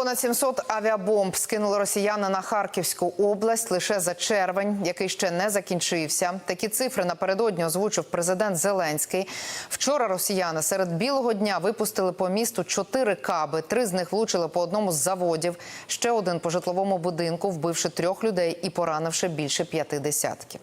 Понад 700 авіабомб скинули росіяни на Харківську область лише за червень, який ще не закінчився. Такі цифри напередодні озвучив президент Зеленський. Вчора росіяни серед білого дня випустили по місту чотири каби. Три з них влучили по одному з заводів. Ще один по житловому будинку, вбивши трьох людей і поранивши більше п'яти десятків.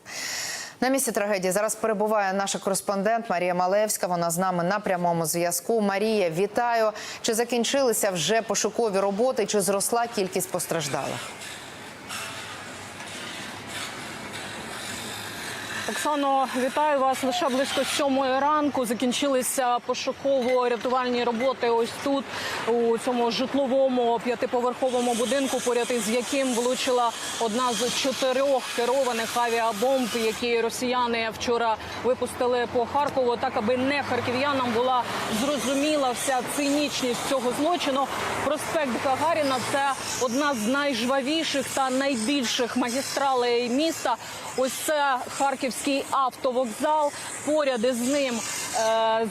На місці трагедії зараз перебуває наша кореспондент Марія Малевська. Вона з нами на прямому зв'язку. Марія, вітаю. Чи закінчилися вже пошукові роботи? Чи зросла кількість постраждалих? Оксано, вітаю вас. Лише близько сьомої ранку закінчилися пошуково-рятувальні роботи. Ось тут у цьому житловому п'ятиповерховому будинку, поряд із яким влучила одна з чотирьох керованих авіабомб, які росіяни вчора випустили по Харкову, так аби не харків'янам була зрозуміла вся цинічність цього злочину. Проспект Гагаріна це одна з найжвавіших та найбільших магістралей міста. Ось це Харківський автовокзал. Поряд із ним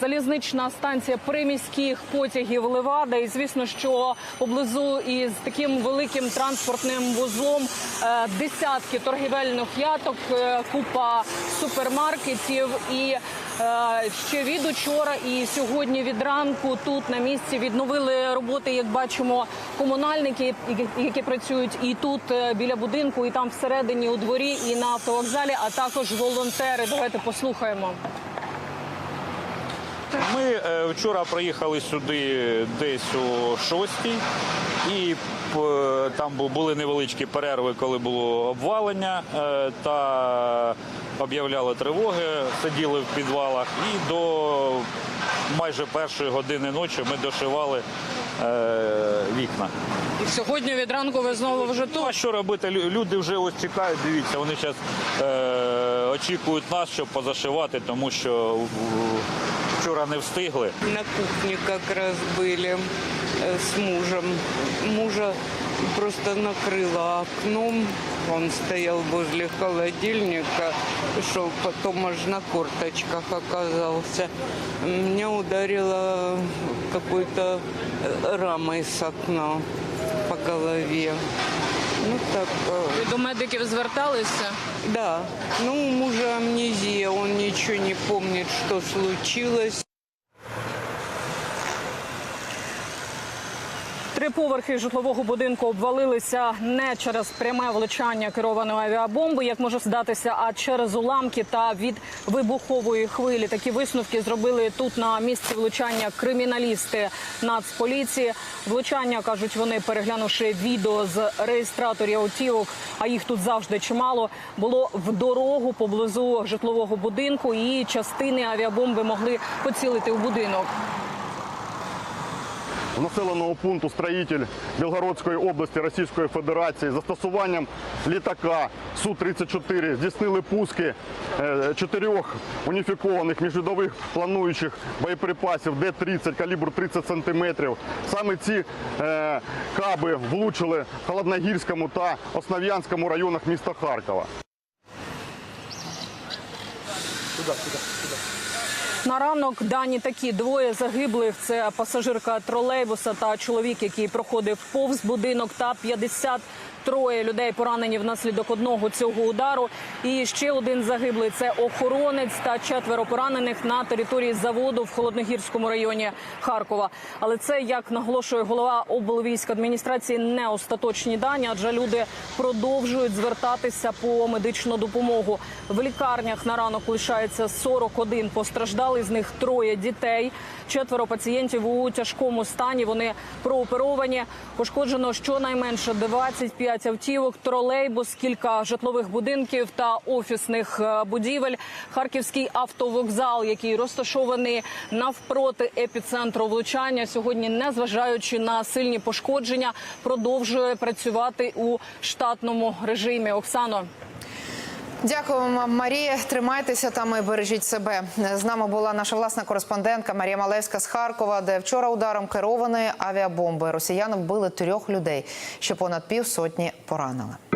залізнична станція приміських потягів Левада. І звісно, що поблизу із таким великим транспортним вузлом е, десятки торгівельних яток, е, купа супермаркетів і. Е, Ще від учора і сьогодні від ранку тут на місці відновили роботи, як бачимо, комунальники, які- працюють і тут е, біля будинку, і там всередині у дворі, і на автовокзалі, а також волонтери. Давайте послухаємо. Ми е, вчора приїхали сюди десь о 6 і там були невеличкі перерви, коли було обвалення е, та об'являли тривоги, сиділи в підвалах і до майже першої години ночі ми дошивали е, вікна. І сьогодні від ранку ви знову вже Ну, а що робити? Люди вже ось чекають, дивіться, вони зараз е, очікують нас, щоб позашивати, тому що вчора не встигли. На кухне как раз были э, мужем. Мужа просто накрыло окном. Он стоял возле холодильника, шел потом аж на корточках оказался. Меня ударило какой-то э, рамой с окна по голове. Ну так, Ви до медиків зверталися. да. Ну, у мужа амнезия, он ничего не помнит, что случилось. Три поверхи житлового будинку обвалилися не через пряме влучання керованої авіабомби, як може здатися, а через уламки та від вибухової хвилі. Такі висновки зробили тут на місці влучання криміналісти Нацполіції. Влучання кажуть вони, переглянувши відео з реєстраторів автівок, а їх тут завжди чимало. Було в дорогу поблизу житлового будинку, і частини авіабомби могли поцілити у будинок. Населеного пункту строїтель Білгородської області Російської Федерації застосуванням літака Су-34 здійснили пуски е, чотирьох уніфікованих міжвідових плануючих боєприпасів Д-30 калібру 30 см. Саме ці е, каби влучили в Холодногірському та Основ'янському районах міста Харкова. На ранок дані такі двоє загиблих. Це пасажирка тролейбуса та чоловік, який проходив повз будинок, та 53 людей поранені внаслідок одного цього удару. І ще один загиблий це охоронець та четверо поранених на території заводу в холодногірському районі Харкова. Але це як наголошує голова облвійськадміністрації, не остаточні дані, адже люди продовжують звертатися по медичну допомогу. В лікарнях на ранок лишається 41 постраждалий, з них троє дітей. Четверо пацієнтів у тяжкому стані. Вони прооперовані. Пошкоджено щонайменше 25 автівок, тролейбус, кілька житлових будинків та офісних е, будівель. Харківський автовокзал, який розташований навпроти епіцентру влучання, сьогодні, незважаючи на сильні пошкодження, продовжує працювати у штатному режимі. Оксано. Дякуємо, вам, Марія. Тримайтеся там і бережіть себе. З нами була наша власна кореспондентка Марія Малевська з Харкова, де вчора ударом керованої авіабомби росіяни вбили трьох людей, ще понад півсотні поранили.